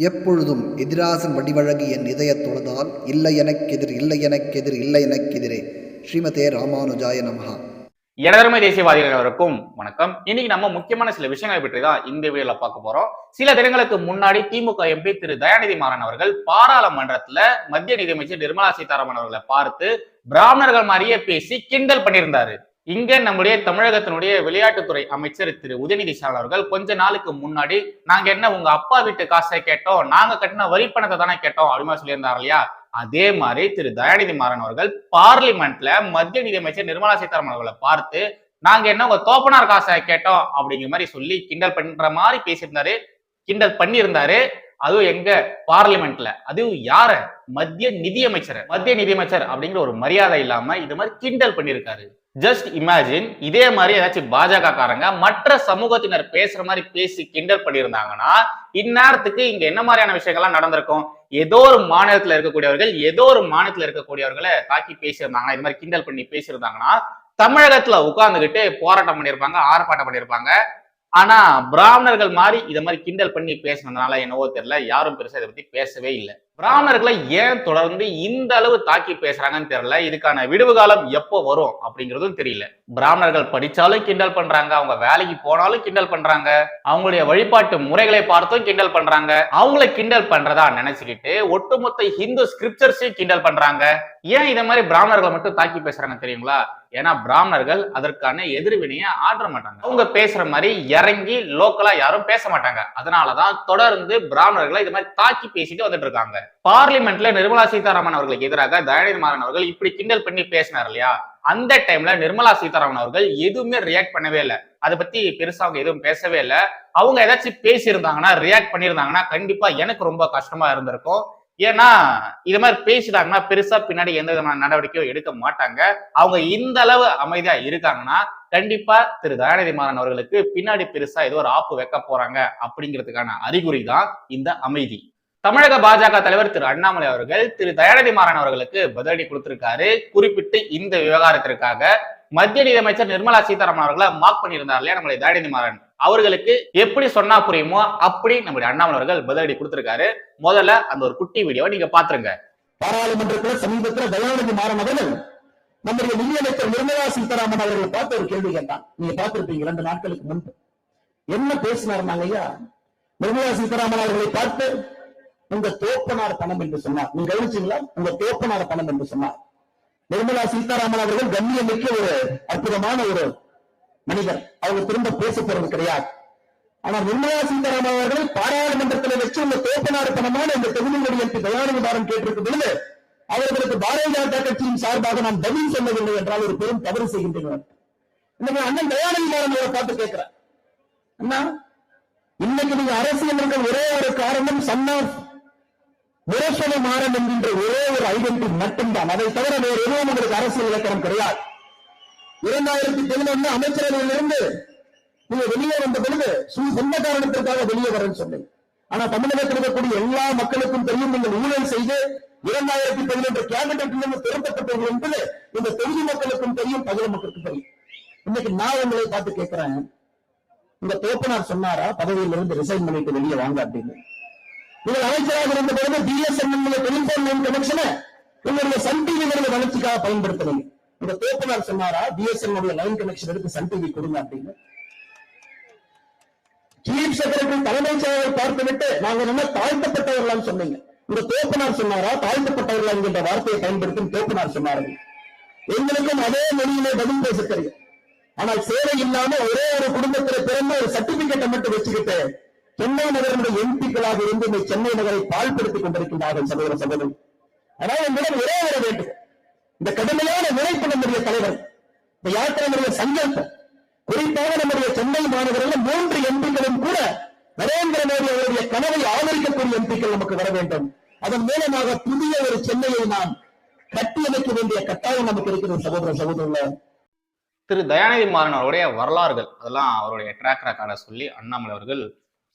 எப்பொழுதும் எதிராசன் வடிவழகு என் இதயத் தொழுதால் இல்லை எனக்கெதிர் இல்லை எனக்கெதிர் இல்லை எனக்கெதிரே. ஸ்ரீமதே ராமானுஜாய நமஹா. எனதருமை தேசியவாதிகள் அவருக்கும் வணக்கம். இன்னைக்கு நம்ம முக்கியமான சில விஷயங்களை பற்றி தான் இந்த வீடியோல பார்க்க போறோம். சில தினங்களுக்கு முன்னாடி திமுக எம்பி திரு தயாநிதி மாறன் அவர்கள் பாராளுமன்றத்துல மத்திய நிதியமைச்சர் நிர்மலா சீதாராமன் அவர்களை பார்த்து பிராமணர்கள் மாதிரியே பேசி கிண்டல் பண்ணியிருந்தாரு. இங்க நம்முடைய தமிழகத்தினுடைய விளையாட்டுத்துறை அமைச்சர் திரு உதயநிதி ஸ்டாலின் அவர்கள் கொஞ்ச நாளுக்கு முன்னாடி நாங்க என்ன உங்க அப்பா வீட்டு காசை கேட்டோம் நாங்க கட்டின வரி பணத்தை தானே கேட்டோம் அப்படின்னு சொல்லியிருந்தாரு இல்லையா? அதே மாதிரி திரு தயாநிதி மாறன் அவர்கள் பார்லிமெண்ட்ல மத்திய நிதியமைச்சர் நிர்மலா சீதாராமன் அவர்களை பார்த்து நாங்க என்ன உங்க தோப்பனார் காசை கேட்டோம் அப்படிங்கிற மாதிரி சொல்லி கிண்டல் பண்ற மாதிரி பேசியிருந்தாரு. கிண்டல் பண்ணியிருந்தாரு. அதுவும் எங்க? பார்லிமெண்ட்ல. அதுவும் யார? மத்திய நிதியமைச்சர். மத்திய நிதியமைச்சர் அப்படிங்கிற ஒரு மரியாதை இல்லாம இது மாதிரி கிண்டல் பண்ணியிருக்காரு ஜஸ்ட் இமேஜின் இதே மாதிரி ஏதாச்சும் பாஜக காரங்க மற்ற சமூகத்தினர் பேசுற மாதிரி பேசி கிண்டல் பண்ணியிருந்தாங்கன்னா இந்நேரத்துக்கு இங்க என்ன மாதிரியான விஷயங்கள்லாம் நடந்திருக்கும்? ஏதோ ஒரு மாநிலத்துல இருக்கக்கூடியவர்கள் ஏதோ ஒரு மாநிலத்துல இருக்கக்கூடியவர்களை தாக்கி பேசியிருந்தாங்கன்னா இது மாதிரி கிண்டல் பண்ணி பேசியிருந்தாங்கன்னா தமிழகத்துல உட்கார்ந்துகிட்டு போராட்டம் பண்ணியிருப்பாங்க ஆர்ப்பாட்டம் பண்ணியிருப்பாங்க. ஆனா பிராமணர்கள் மாதிரி இதை மாதிரி கிண்டல் பண்ணி பேசுனதுனால என்னவோ தெரியல. யாரும் பெருசா இதை பத்தி பேசவே இல்லை. பிராமணர்களை ஏன் தொடர்ந்து இந்த அளவு தாக்கி பேசுறாங்கன்னு தெரியல. இதுக்கான விடுவு காலம் எப்போ வரும் அப்படிங்கிறதும் தெரியல. பிராமணர்கள் படிச்சாலும் கிண்டல் பண்றாங்க அவங்க வேலைக்கு போனாலும் கிண்டல் பண்றாங்க அவங்களுடைய வழிபாட்டு முறைகளை பார்த்தும் கிண்டல் பண்றாங்க அவங்கள கிண்டல் பண்றதா நினைச்சுக்கிட்டு ஒட்டுமொத்த ஹிந்து ஸ்கிரிப்சர்ஸையும் கிண்டல் பண்றாங்க. ஏன் இதை மாதிரி பிராமணர்களை மட்டும் தாக்கி பேசுறாங்க தெரியுங்களா? ஏன்னா பிராமணர்கள் அதற்கான எதிர்வினையை ஆற்ற மாட்டாங்க. அவங்க பேசுற மாதிரி இறங்கி லோக்கலா யாரும் பேச மாட்டாங்க. அதனாலதான் தொடர்ந்து பிராமணர்களை இது மாதிரி தாக்கி பேசிட்டு வந்துட்டு இருக்காங்க. பார்லிமெண்ட்ல நிர்மலா சீதாராமன் அவர்களுக்கு எதிராக தயாநிதி மாறன் அவர்கள் இப்படி கிண்டல் பண்ணி பேசினார் இல்லையா? அந்த டைம்ல நிர்மலா சீதாராமன் அவர்கள் எதுவுமே ரியாக்ட் பண்ணவே இல்லை. அதை பத்தி பெருசா அவங்க எதுவும் பேசவே இல்லை. அவங்க ஏதாச்சும் பேசியிருந்தாங்கன்னா ரியாக்ட் பண்ணியிருந்தாங்கன்னா கண்டிப்பா எனக்கு ரொம்ப கஷ்டமா இருந்திருக்கும். ஏன்னா இது மாதிரி பேசிட்டாங்கன்னா பெருசா பின்னாடி எந்த விதமான நடவடிக்கையும் எடுக்க மாட்டாங்க. அவங்க இந்த அளவு அமைதியா இருக்காங்கன்னா கண்டிப்பா திரு தயாநிதி மாறன் அவர்களுக்கு பின்னாடி பெருசா ஏதோ ஒரு ஆப்பு வைக்க போறாங்க அப்படிங்கிறதுக்கான அறிகுறி தான் இந்த அமைதி. தமிழக பாஜக தலைவர் திரு அண்ணாமலை அவர்கள் திரு தயாநிதி மாறன் அவர்களுக்கு பதிலடி கொடுத்திருக்காரு. குறிப்பிட்டு இந்த விவகாரத்திற்காக மத்திய நிதியமைச்சர் நிர்மலா சீதாராமன் அவர்களை மார்க் பண்ணியிருந்தார் இல்லையா நம்மளுடைய தயாநிதி மாறன் அவர்களுக்கு எப்படி சொன்னா புரியுமோ அப்படி நம்முடைய அண்ணாமலை அவர்கள் பதிலடி கொடுத்திருக்காரு. முதல்ல அந்த ஒரு குட்டி வீடியோவை நீங்க பாத்துருங்க பாராளுமன்றத்தில் சமீபத்தில் தயாநிதி மாறன் அவர்கள் நம்முடைய நிதியமைச்சர் நிர்மலா சீதாராமன் அவர்களை பார்த்து ஒரு கேள்வி கேட்டான். நீங்க பார்த்திருப்பீங்க இரண்டு நாட்களுக்கு முன்பு. என்ன பேசினார் ஐயா? நிர்மலா சீதாராமன் அவர்களை பார்த்து உங்க தோப்பனார் பணம் என்று சொன்னார். நீங்க கவனிச்சீங்களா? உங்க தோப்பனார் பணம் என்று சொன்னார். நிர்மலா சீதாராமன் அவர்கள் கண்ணியமிக்க ஒரு அற்புதமான ஒரு மனிதர். அவங்க திரும்ப பேச போறது கிடையாது ஆனா நிர்மலா சீதாராமன் அவர்கள் பாராளுமன்றத்தில் வச்சு உங்க தோப்பனார் பணமான இந்த தொகுதிகளுடைய எம்பி தயாநிதி கேட்டிருக்கும் பொழுது அவர்களுக்கு பாரதிய ஜனதா கட்சியின் சார்பாக நான் பதில் சொல்லவில்லை என்றால் ஒரு பெரும் தவறு செய்கின்றனர் இன்னைக்கு அண்ணன் தயாநிதி அவரை பார்த்து கேட்கிறேன் அண்ணா இன்னைக்கு நீங்க அரசியல் இருக்க ஒரே ஒரு காரணம் சன் ஆஃப் முரசொலி மாறன் என்கின்ற ஒரே ஒரு ஐடென்டி மட்டும்தான். அதை தவிர வேறு எதுவும் உங்களுக்கு அரசியல் இலக்கணம் கிடையாது. இரண்டாயிரத்தி பதினொன்னு அமைச்சரவையிலிருந்து நீங்க வெளியே வந்த பொழுது சு- சொந்த காரணத்திற்காக வெளியே வரேன்னு சொன்னேன். ஆனா தமிழகத்தில் இருக்கக்கூடிய எல்லா மக்களுக்கும் தெரியும் நீங்கள் ஊழல் செய்து இரண்டாயிரத்தி பதினொன்று கேபினட்டிலிருந்து திறக்கப்பட்டவர்கள் என்பது இந்த தொகுதி மக்களுக்கும் தெரியும் பகிர மக்களுக்கும் தெரியும். இன்னைக்கு நான் உங்களை பார்த்து கேட்கிறேன். இந்த தோப்பனார் சொன்னாரா? பதவியிலிருந்து ரிசைன் பண்ணிட்டு வெளியே வாங்க அப்படின்னு. நீங்கள் அமைச்சராக இருந்த பொழுது பிஎஸ்என்எல் டெலிபோன் கனெக்ஷனை உங்களுடைய சன் டிவி வளர்ச்சிக்காக பயன்படுத்தணும் இந்த தோப்பனார் சொன்னாரா? பிஎஸ்என்எல் லைன் கனெக்ஷன் எடுத்து சன் டிவி கொடுங்க அப்படின்னு. சீஃப் செக்ரட்டரி தலைமைச் செயலரை பார்த்துவிட்டு நாங்க என்ன தாழ்த்தப்பட்டவர்களாம் சொன்னீங்க. இந்த தோப்பனார் சொன்னாரா? தாழ்த்தப்பட்டவர்கள் என்கின்ற வார்த்தையை பயன்படுத்தும் தோப்பனார் சொன்னார்கள் எங்களுக்கும் அதே மொழியிலே பதில் பேச தெரியும். ஆனால் சேவை இல்லாம ஒரே ஒரு குடும்பத்தில் பிறந்த ஒரு சர்டிபிகேட்டை மட்டும் வச்சுக்கிட்டு சென்னை நகரனுடைய எம்பிக்களாக இருந்து இந்த சென்னை நகரை பாழ்படுத்திக் கொண்டிருக்கின்றார்கள் சகோதர சகோதரன் ஆனால் என்னிடம் ஒரே ஒரு வேண்டும் இந்த கடுமையான உழைப்பு நம்முடைய தலைவர் இந்த யாத்திரையுடைய சங்கல்பம். குறிப்பாக நம்முடைய சென்னை மாநகரில் மூன்று எம்பிக்களும் கூட நரேந்திர மோடி அவருடைய கனவை ஆதரிக்கக்கூடிய எம்பிக்கள் நமக்கு வர வேண்டும். அதன் மூலமாக புதிய ஒரு சென்னையை நாம் கட்டியமைக்க வேண்டிய கட்டாயம் நமக்கு இருக்கிறது சகோதர சகோதரர்கள் திரு தயாநிதி மாறன் அவருடைய வரலாறுகள் அதெல்லாம் அவருடைய ட்ராக் ரெக்கார்டை சொல்லி அண்ணாமலை அவர்கள்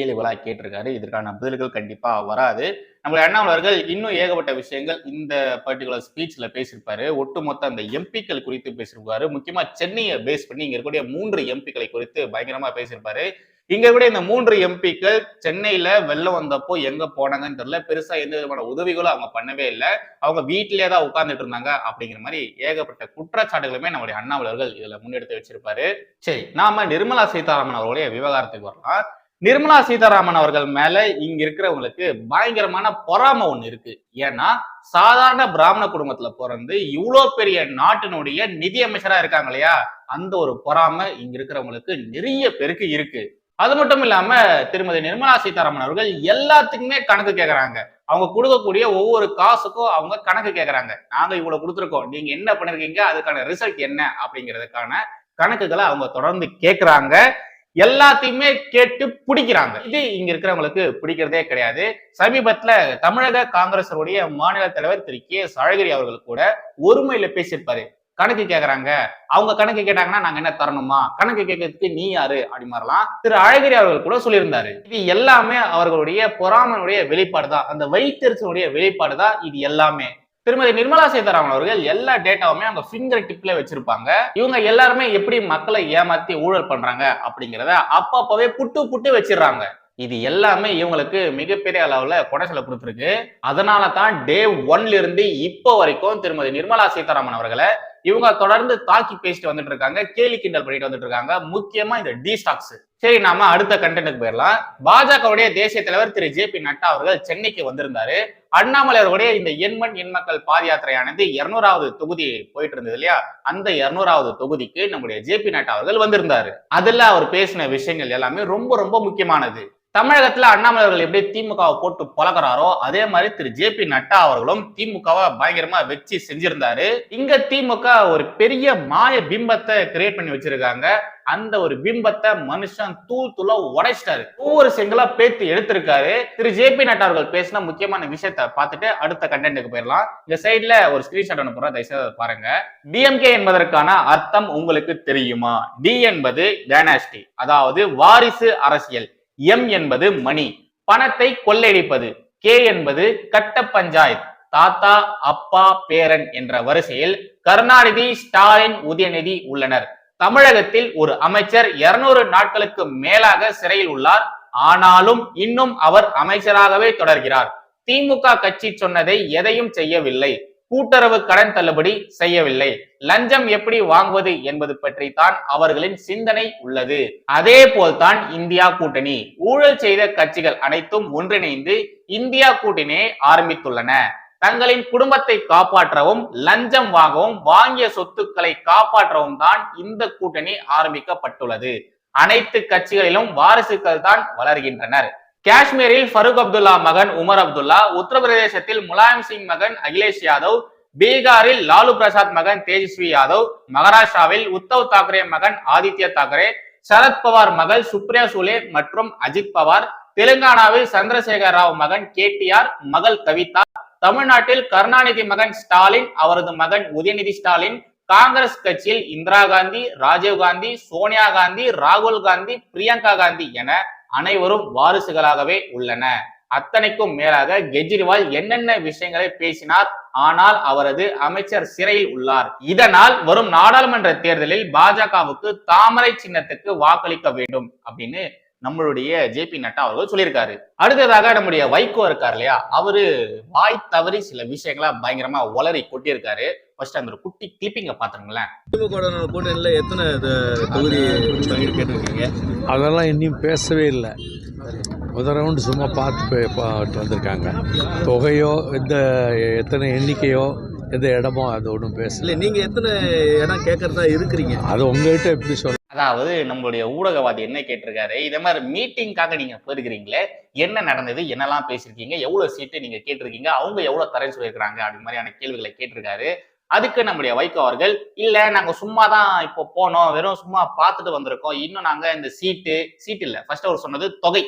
கேள்விகளாக கேட்டிருக்காரு. இதற்கான பதில்கள் கண்டிப்பாக வராது. நம்மளுடைய அண்ணாமலர்கள் இன்னும் ஏகப்பட்ட விஷயங்கள் இந்த பர்டிகுலர் ஸ்பீச்சில் பேசியிருப்பாரு. ஒட்டுமொத்த அந்த எம்பிக்கள் குறித்து பேசியிருப்பாரு. முக்கியமாக சென்னையை பேஸ் பண்ணி இங்கே இருக்கக்கூடிய மூன்று எம்பிக்களை குறித்து பயங்கரமாக பேசியிருப்பாரு. இங்க விட இந்த மூன்று எம்பிக்கள் சென்னையில வெள்ளம் வந்தப்போ எங்க போனாங்கன்னு தெரியல. பெருசா எந்த விதமான உதவிகளும் அவங்க பண்ணவே இல்லை. அவங்க வீட்டிலேயே தான் உட்கார்ந்துட்டு இருந்தாங்க அப்படிங்கிற மாதிரி ஏகப்பட்ட குற்றச்சாட்டுகளுமே நம்முடைய அண்ணாமலர்கள் இதுல முன்னெடுத்து வச்சிருப்பாரு. சரி நாம நிர்மலா சீதாராமன் அவர்களுடைய விவகாரத்துக்கு வரலாம். நிர்மலா சீதாராமன் அவர்கள் மேல இங்க இருக்கிறவங்களுக்கு பயங்கரமான பொறாமை ஒண்ணு இருக்கு. ஏன்னா சாதாரண பிராமண குடும்பத்துல பிறந்து இவ்வளோ பெரிய நாட்டினுடைய நிதியமைச்சரா இருக்காங்க இல்லையா? அந்த ஒரு பொறாமை இங்க இருக்கிறவங்களுக்கு நிறைய பேருக்கு இருக்கு. அது மட்டும் இல்லாம திருமதி நிர்மலா சீதாராமன் அவர்கள் எல்லாத்துக்குமே கணக்கு கேட்கறாங்க அவங்க கொடுக்கக்கூடிய ஒவ்வொரு காசுக்கும் அவங்க கணக்கு கேட்கறாங்க நாங்க இவ்வளவு கொடுத்துருக்கோம். நீங்க என்ன பண்ணிருக்கீங்க? அதுக்கான ரிசல்ட் என்ன? அப்படிங்கிறதுக்கான கணக்குகளை அவங்க தொடர்ந்து கேட்கறாங்க எல்லாத்தையுமே கேட்டு பிடிக்கிறாங்க. இது இங்க இருக்கிறவங்களுக்கு பிடிக்கிறதே கிடையாது. சமீபத்துல தமிழக காங்கிரசருடைய மாநில தலைவர் திரு கே எஸ் அழகிரி அவர்கள் கூட ஒருமையில பேசியிருப்பாரு. கணக்கு கேட்கறாங்க அவங்க கணக்கு கேட்டாங்கன்னா நாங்க என்ன தரணுமா? கணக்கு கேட்கறதுக்கு நீ யாரு? அப்படி மாதிரிலாம் திரு அழகிரி அவர்கள் கூட சொல்லியிருந்தாரு. இது எல்லாமே அவர்களுடைய பொறாமனுடைய வெளிப்பாடு தான் அந்த வைத்தறிச்சலுடைய வெளிப்பாடு தான் இது எல்லாமே. திருமதி நிர்மலா சீதாராமன் அவர்கள் எல்லா டேட்டாவுமே அவங்க ஃபிங்கர் டிப்ல வச்சிருப்பாங்க. இவங்க எல்லாருமே எப்படி மக்களை ஏமாத்தி ஊழல் பண்றாங்க அப்படிங்கிறத அப்பப்பவே புட்டு புட்டு வச்சிடுறாங்க. இது எல்லாமே இவங்களுக்கு மிகப்பெரிய அளவுல குடைச்சலை கொடுத்துருக்கு. அதனால தான் டே ஒன்ல இருந்து இப்போ வரைக்கும் திருமதி நிர்மலா சீதாராமன் அவர்களை இவங்க தொடர்ந்து தாக்கி பேசிட்டு வந்துட்டு இருக்காங்க கேலி கிண்டல் பண்ணிட்டு வந்துட்டு இருக்காங்க. முக்கியமா இந்த டி ஸ்டாக்ஸ் சரி நாம அடுத்த கண்டென்ட்டுக்கு போயிடலாம். பாஜகவுடைய தேசிய தலைவர் திரு ஜே பி நட்டா அவர்கள் சென்னைக்கு வந்திருந்தாரு. அண்ணாமலை அவருடைய இந்த எண்மண் எண்மக்கள் பாத யாத்திரையானது இருநூறாவது தொகுதி போயிட்டு இருந்தது இல்லையா? அந்த இருநூறாவது தொகுதிக்கு நம்முடைய ஜே பி நட்டா அவர்கள் வந்திருந்தாரு. அதுல அவர் பேசின விஷயங்கள் எல்லாமே ரொம்ப ரொம்ப முக்கியமானது. தமிழகத்துல அண்ணாமலை அவர்கள் எப்படி திமுகவை போட்டு பழகிறாரோ அதே மாதிரி திரு. ஜே. பி. நட்டா அவர்களும் திமுகவை பயங்கரமா வச்சு செஞ்சிருந்தாரு. இங்க திமுக ஒரு பெரிய மாய பிம்பத்தை கிரியேட் பண்ணி வச்சிருக்காங்க. அந்த ஒரு பிம்பத்தை மனுஷன் தூள் தூளா உடைச்சிட்டாரு. ஒவ்வொரு செங்கலா பேத்து எடுத்திருக்காரு. திரு. ஜே. பி. நட்டா அவர்கள் பேசின முக்கியமான விஷயத்த பார்த்துட்டு அடுத்த கண்டென்ட்டுக்கு போயிடலாம். இந்த சைட்ல ஒரு ஸ்கிரீன்ஷாட் அனுப்புறோம் தயவுசெய்து பாருங்க. டிஎம்கே என்பதற்கான அர்த்தம் உங்களுக்கு தெரியுமா? டி என்பது டைனாஸ்டி அதாவது வாரிசு அரசியல். எம் என்பது மணி. பணத்தை கொள்ளையடிப்பது கே என்பது கட்ட பஞ்சாயத் தாத்தா அப்பா பேரன் என்ற வரிசையில் கருணாநிதி ஸ்டாலின் உதயநிதி உள்ளனர். தமிழகத்தில் ஒரு அமைச்சர் இருநூறு நாட்களுக்கு மேலாக சிறையில் உள்ளார். ஆனாலும் இன்னும் அவர் அமைச்சராகவே தொடர்கிறார். திமுக கட்சி சொன்னதை எதையும் செய்யவில்லை. கூட்டுறவு கடன் தள்ளுபடி செய்யவில்லை. லஞ்சம் எப்படி வாங்குவது என்பது பற்றி தான் அவர்களின் சிந்தனை உள்ளது. அதே போல்தான் இந்தியா கூட்டணி. ஊழல் செய்த கட்சிகள் அனைத்தும் ஒன்றிணைந்து இந்தியா கூட்டணியை ஆரம்பித்துள்ளன. தங்களின் குடும்பத்தை காப்பாற்றவும் லஞ்சம் வாங்கவும் வாங்கிய சொத்துக்களை காப்பாற்றவும் தான் இந்த கூட்டணி ஆரம்பிக்கப்பட்டுள்ளது. அனைத்து கட்சிகளிலும் வாரிசுகள் தான் வளர்கின்றனர். காஷ்மீரில் ஃபருக் அப்துல்லா மகன் உமர் அப்துல்லா உத்தரப்பிரதேசத்தில் முலாயம் சிங் மகன் அகிலேஷ் யாதவ் பீகாரில் லாலு பிரசாத் மகன் தேஜஸ்வி யாதவ் மகாராஷ்டிராவில் உத்தவ் தாக்கரே மகன் ஆதித்ய தாக்கரே சரத்பவார் மகள் சுப்ரியா சூலே மற்றும் அஜித் பவார் தெலுங்கானாவில் சந்திரசேகர ராவ் மகன் கேடிஆர் மகள் கவிதா தமிழ்நாட்டில் கருணாநிதி மகன் ஸ்டாலின் அவரது மகன் உதயநிதி ஸ்டாலின் காங்கிரஸ் கட்சியில் இந்திரா காந்தி ராஜீவ் காந்தி சோனியா காந்தி ராகுல் காந்தி பிரியங்கா காந்தி என அனைவரும் வாரிசுகளாகவே உள்ளன. அத்தனைக்கும் மேலாக கெஜ்ரிவால் என்னென்ன விஷயங்களை பேசினார் ஆனால் அவரது அமைச்சர் சிறையில் உள்ளார். இதனால் வரும் நாடாளுமன்ற தேர்தலில் பாஜகவுக்கு தாமரை சின்னத்துக்கு வாக்களிக்க வேண்டும் அப்படின்னு நம்மளுடைய ஜே பி நட்டா அவர்கள் சொல்லியிருக்காரு. அடுத்ததாக நம்முடைய வைகோ இருக்கார் இல்லையா? அவரு வாய் தவறி சில விஷயங்களா பயங்கரமா உளறி கொட்டியிருக்காரு. ஃபர்ஸ்ட் அந்த ஒரு குட்டி கிளிப்பிங்க பாத்துருங்களேன் திமுக கூட்டணியில் எத்தனை இது- தொகுதி கேட்டிருக்கீங்க? அதெல்லாம் இன்னும் பேசவே இல்லை. முதல் ரவுண்டு சும்மா பார்த்து பே- பார்த்து வந்திருக்காங்க. தொகையோ எந்த எத்தனை எண்ணிக்கையோ எந்த இடமோ அது ஒன்றும் பேசல. இல்லை நீங்கள் எத்தனை இடம் கேட்கறதா இருக்கிறீங்க? அது உங்ககிட்ட எப்படி சொல்ல அதாவது நம்மளுடைய ஊடகவாதி என்ன கேட்டிருக்காரு? இதே மாதிரி மீட்டிங்காக நீங்க போயிருக்கிறீங்களே என்ன நடந்தது என்னெல்லாம் பேசியிருக்கீங்க எவ்வளவு சீட்டு நீங்க கேட்டிருக்கீங்க அவங்க எவ்வளவு தரேன்னு சொல்லியிருக்காங்க அப்படி மாதிரியான கேள்விகளை கேட்டிருக்காரு. அதுக்கு நம்முடைய வைகோ அவர்கள் இல்ல நாங்க சும்மா தான் இப்போ போனோம் வெறும் சும்மா பார்த்துட்டு வந்திருக்கோம். இன்னும் நாங்க இந்த சீட்டு சீட் இல்ல. ஃபர்ஸ்ட் அவர் சொன்னது தொகை.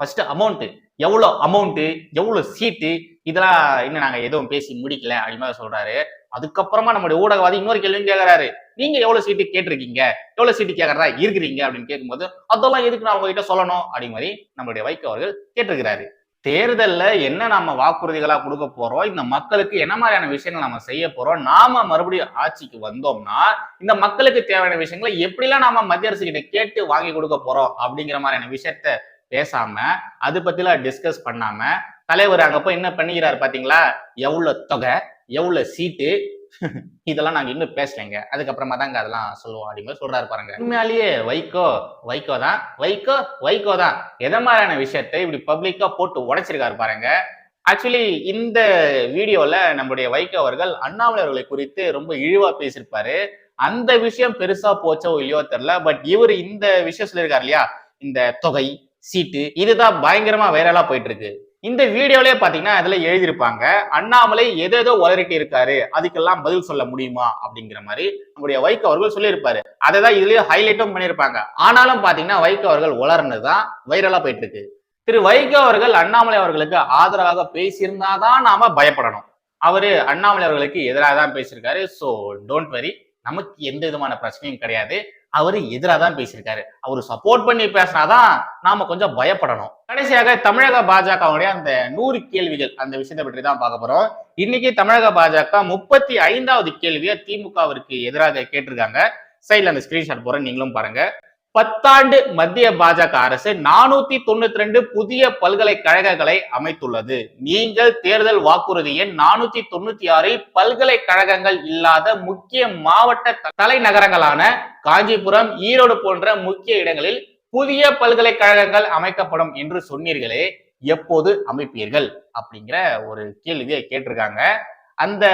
ஃபர்ஸ்ட் அமௌண்ட் எவ்வளவு அமௌண்ட் எவ்வளவு சீட்டு இதெல்லாம் இன்னும் நாங்க எதுவும் பேசி முடிக்கல அப்படின்னு மாதிரி சொல்றாரு. அதுக்கப்புறமா நம்முடைய ஊடகவாதி இன்னொரு கேள்வியும் கேட்குறாரு. நீங்க எவ்வளவு சீட்டு கேட்டிருக்கீங்க? எவ்வளவு சீட்டு கேட்கறதா இருக்கிறீங்க? அப்படின்னு கேட்கும்போது அதெல்லாம் எதுக்கு நான் உங்ககிட்ட சொல்லணும்? அப்படி மாதிரி நம்மளுடைய வைகோ அவர்கள் கேட்டிருக்கிறாரு. தேர்தல்ல என்ன நாம வாக்குறுதிகளா கொடுக்க போறோம்? இந்த மக்களுக்கு என்ன மாதிரியான விஷயங்கள் நம்ம செய்ய போறோம்? நாம மறுபடியும் ஆட்சிக்கு வந்தோம்னா இந்த மக்களுக்கு தேவையான விஷயங்களை எப்படிலாம் நாம மத்திய அரசு கிட்ட கேட்டு வாங்கி கொடுக்க போறோம்? அப்படிங்கிற மாதிரியான விஷயத்த பேசாம அது பத்திலாம் டிஸ்கஸ் பண்ணாம தலைவர் அங்க போய் என்ன பண்ணிக்கிறாரு பாத்தீங்களா? எவ்வளவு தொகை எவ்வளவு சீட்டு இதெல்லாம் நாங்க இன்னும் பேசலைங்க. அதுக்கப்புறமா தாங்க அதெல்லாம் சொல்லுவோம் அப்படின்னு சொல்றாரு பாருங்க. உண்மையாலேயே வைகோ வைகோ தான். வைகோ வைகோ தான். எதை மாதிரியான விஷயத்தை இப்படி பப்ளிக்கா போட்டு உடைச்சிருக்காரு பாருங்க. ஆக்சுவலி இந்த வீடியோல நம்முடைய வைகோ அவர்கள் அண்ணாமலை அவர்களை குறித்து ரொம்ப இழிவா பேசியிருப்பாரு. அந்த விஷயம் பெருசா போச்சோ இல்லையோ தெரியல. பட் இவர் இந்த விஷயம் சொல்லியிருக்காரு இல்லையா? இந்த தொகை சீட்டு இதுதான் பயங்கரமா வைரலா போயிட்டு இருக்கு. இந்த வீடியோலயே பாத்தீங்கன்னா அதுல எழுதியிருப்பாங்க அண்ணாமலை எதேதோ உளறிட்டு இருக்காரு அதுக்கெல்லாம் பதில் சொல்ல முடியுமா? அப்படிங்கிற மாதிரி நம்முடைய வைகோ அவர்கள் சொல்லியிருப்பாரு. அதை தான் இதுலயே ஹைலைட்டும் பண்ணியிருப்பாங்க. ஆனாலும் பாத்தீங்கன்னா வைகோ அவர்கள் உளர்னதுதான் வைரலா போயிட்டு இருக்கு திரு வைகோ அவர்கள் அண்ணாமலை அவர்களுக்கு ஆதரவாக பேசியிருந்தாதான் நாம பயப்படணும். அவரு அண்ணாமலை அவர்களுக்கு எதிராக தான் பேசியிருக்காரு. ஸோ டோன்ட் வரி நமக்கு எந்த விதமான பிரச்சனையும் கிடையாது. அவரு எதிராக தான் பேசியிருக்காரு. அவர் சப்போர்ட் பண்ணி பேசினாதான் நாம கொஞ்சம் பயப்படணும். கடைசியாக தமிழக பாஜகவுடைய அந்த நூறு கேள்விகள் அந்த விஷயத்தை பற்றி தான் பார்க்க போறோம். இன்னைக்கு தமிழக பாஜக முப்பத்தி ஐந்தாவது கேள்வியை திமுகவிற்கு எதிராக கேட்டிருக்காங்க. சைட்ல அந்த ஸ்கிரீன்ஷாட் போறேன் நீங்களும் பாருங்க. பத்தாண்டு மத்திய பாஜக அரசு நானூத்தி தொண்ணூத்தி ரெண்டு புதிய பல்கலைக்கழகங்களை அமைத்துள்ளது. நீங்கள் தேர்தல் வாக்குறுதி எண் நானூத்தி தொண்ணூத்தி ஆறில் பல்கலைக்கழகங்கள் இல்லாத முக்கிய மாவட்ட தலைநகரங்களான காஞ்சிபுரம் ஈரோடு போன்ற முக்கிய இடங்களில் புதிய பல்கலைக்கழகங்கள் அமைக்கப்படும் என்று சொன்னீர்களே எப்போது அமைப்பீர்கள்? அப்படிங்கிற ஒரு கேள்வியை கேட்டிருக்காங்க. அந்த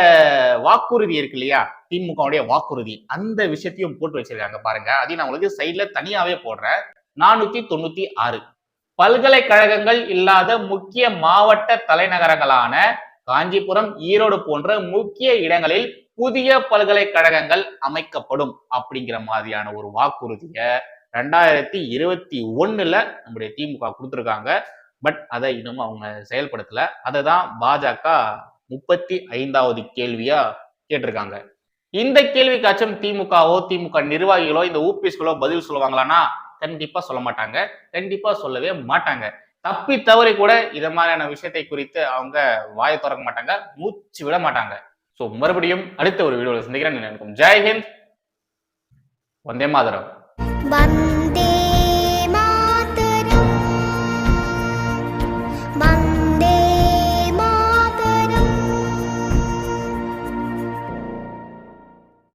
வாக்குறுதி இருக்கு இல்லையா? திமுகவுடைய வாக்குறுதி. அந்த விஷயத்தையும் போட்டு வச்சிருக்காங்க பாருங்க. அதையும் நான் உங்களுக்கு சைட்ல தனியாவே போடுறேன். நானூத்தி தொண்ணூத்தி ஆறு. பல்கலைக்கழகங்கள் இல்லாத முக்கிய மாவட்ட தலைநகரங்களான காஞ்சிபுரம் ஈரோடு போன்ற முக்கிய இடங்களில் புதிய பல்கலைக்கழகங்கள் அமைக்கப்படும் அப்படிங்கிற மாதிரியான ஒரு வாக்குறுதிய ரெண்டாயிரத்தி இருபத்தி ஒண்ணுல நம்முடைய திமுக கொடுத்துருக்காங்க. பட் அதை இன்னும் அவங்க செயல்படுத்தல. அதை தான் பாஜக முப்பத்தி ஐந்தாவது கேள்வியா கேட்டிருக்காங்க. இந்த கேள்விக்காச்சும் திமுகவோ திமுக நிர்வாகிகளோ இந்த ஊபிஎஸ்களோ பதில் சொல்லுவாங்களான்னா கண்டிப்பா சொல்ல மாட்டாங்க. கண்டிப்பா சொல்லவே மாட்டாங்க. தப்பி தவறி கூட இத மாதிரியான விஷயத்தை குறித்து அவங்க வாயை திறக்க மாட்டாங்க மூச்சு விட மாட்டாங்க. ஸோ மறுபடியும் அடுத்த ஒரு வீடியோவில் சந்திக்கிறேன். நினைக்கும் ஜெய்ஹிந்த் வந்தே மாதரம்.